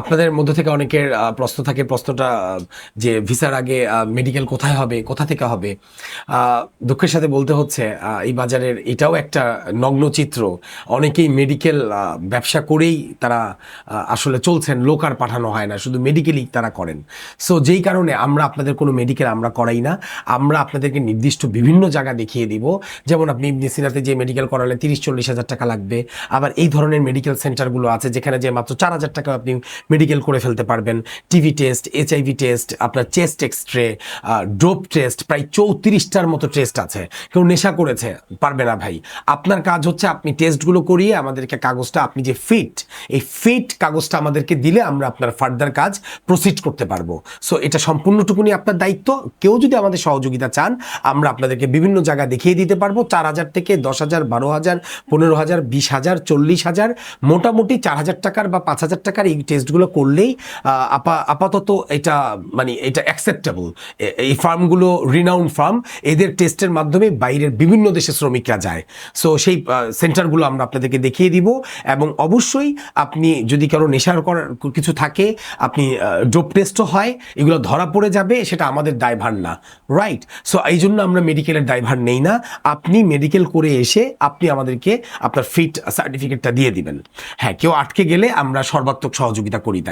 আপনাদের মধ্যে থেকে অনেকের প্রশ্ন থাকে, প্রশ্নটা, যে ভিসার আগে মেডিকেল কোথায় হবে, কোথা থেকে হবে? দুঃখের সাথে বলতে হচ্ছে এই বাজারের এটাও একটা নগ্ন চিত্র। অনেকেই মেডিকেল ব্যবসা করেই তারা আসলে চলছেন, লোক আর পাঠানো হয় না, শুধু মেডিকেলই তারা করেন। সো যেই কারণে আমরা আপনাদের কোনো মেডিকেল আমরা করাই না, আমরা আপনাদেরকে নির্দিষ্ট বিভিন্ন জায়গা দেখিয়ে দিব। যেমন আপনি সিনাতে যে মেডিকেল করালে তিরিশ চল্লিশ হাজার টাকা লাগবে। আবার এই ধরনের মেডিকেল সেন্টারগুলো আছে, যেখানে যে মাত্র চার হাজার টাকা আপনি মেডিকেল করে ফেলতে পারবেন। টিভি টেস্ট এইচআইভি টেস্ট আপনার chest X ray drop test প্রায় চৌত্রিশটার মতো টেস্ট আছে। কেউ নেশা করেছে, পারবে না ভাই। আপনার কাজ হচ্ছে আপনি টেস্টগুলো করিয়ে আমাদেরকে কাগজটা, আপনি যে ফিট এই ফিট কাগজটা আমাদেরকে দিলে আমরা আপনার ফার্দার কাজ প্রসিড করতে পারব। সো এটা সম্পূর্ণটুকুনি আপনার দায়িত্ব। কেউ যদি আমাদের সহযোগিতা চান, আমরা আপনাদেরকে বিভিন্ন জায়গা দেখিয়ে দিতে পারব। চার হাজার থেকে দশ হাজার, বারো হাজার, পনেরো হাজার, বিশ হাজার, চল্লিশ হাজার, মোটামুটি চার হাজার টাকার বা পাঁচ হাজার টাকার এই টেস্টগুলো করলেই আপা- আপাতত এটা মানে এটা অ্যাকসেপ্টেবল এই ফার্মগুলো রিনাউন্ড ফার্ম, এদের টেস্টের মাধ্যমে বাইরের বিভিন্ন দেশে শ্রমিকরা যায়। সো সেই সেন্টারগুলো আমরা আপনাদেরকে দেখিয়ে দিব এবং অবশ্যই আপনি যদি কারও নেশার করার কিছু থাকে, আপনি ডোপ টেস্টও হয়, এগুলো ধরা পড়ে যাবে, সেটা আমাদের দায়ভার না। রাইট সো এই জন্য আমরা মেডিকেলের দায়ভার নেই না। আপনি মেডিকেল করে এসে আপনি আমাদেরকে আপনার ফিট সার্টিফিকেটটা দিয়ে দিবেন। হ্যাঁ কেউ আটকে গেলে আমরা সর্বাত্মক সহযোগিতা করি তাকে।